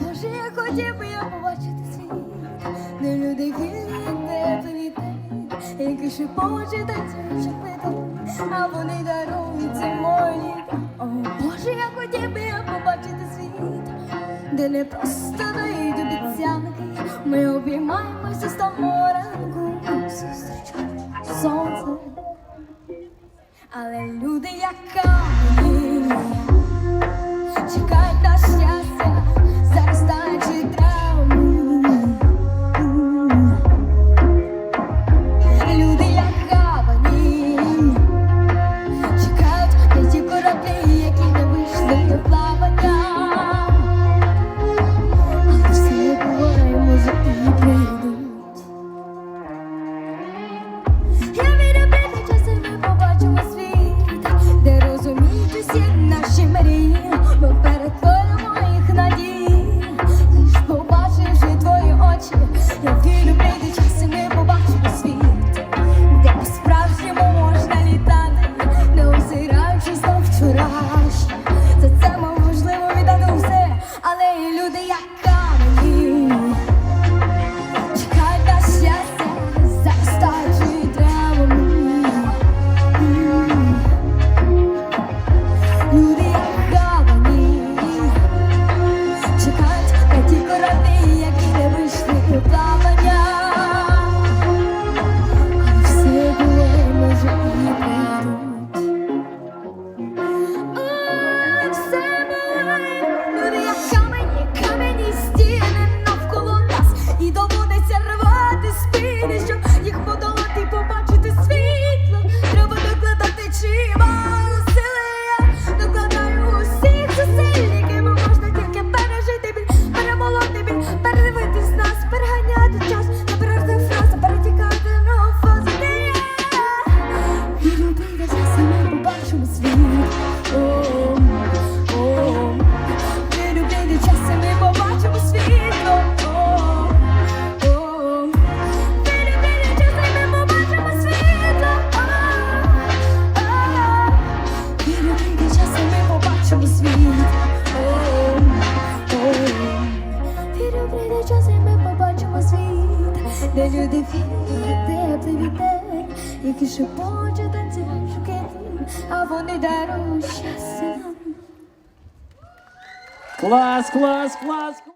Може, я хотів би я побачити світ, де люди вільні, вітер, які шепоче танцюють шепити, а вони дарують це мої. О, Боже, я хотів би я побачити світ, де не просто дають обіцянки, ми обіймаємося з того ранку, зустрічають сонце, але люди, як камені, чекають Вірю, прийде час, побачимо світ. Вірю, прийде час, і ми побачимо о, вірю, прийде час, і ми побачимо світло. Вірю, прийде час, і ми побачимо світ. Вірю, прийде час, і ми побачимо світ, де люди вільні, як теплий які шепочуть танцюють а вони дарують щастя нам. Клас, клас, клас.